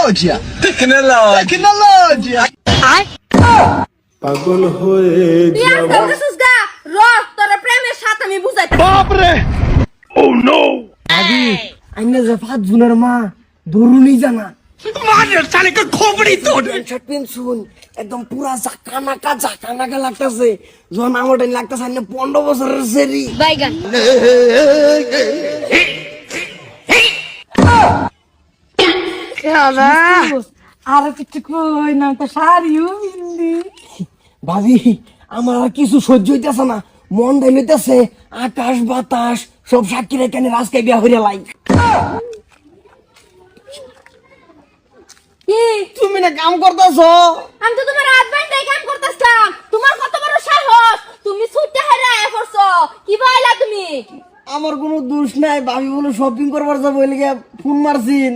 Tecnologia! Tecnologia! পাগল হয়ে যাব র তোর প্রেমের আমি বুঝাই জুনার মা দরুনি জানা মানের সালে কে খবরই তো শার্ট পিন একদম পুরা জাকা নাকা জাকা নাকা লাগতাছে জন আমার লাগতাছে না 15 বছরের সেরি বাইগান আর কিছু কই না তো শাড়িও বিন্দি ভাবি আমার আর কিছু সহ্য হইতেছে না। মন ডাই আকাশ বাতাস সব সাক্ষী রেখে রাজকে বিয়া হইয়া লাই কি তুমি না কাম করতেছ? আমি তো তোমার কাম করতেছিলাম। তোমার কত বড় সাহস? তুমি ছুটতে করছ কি বাইলা তুমি? আমার কোনো দোষ নাই ভাবি বলে শপিং করবার যাব ফোন মারছিন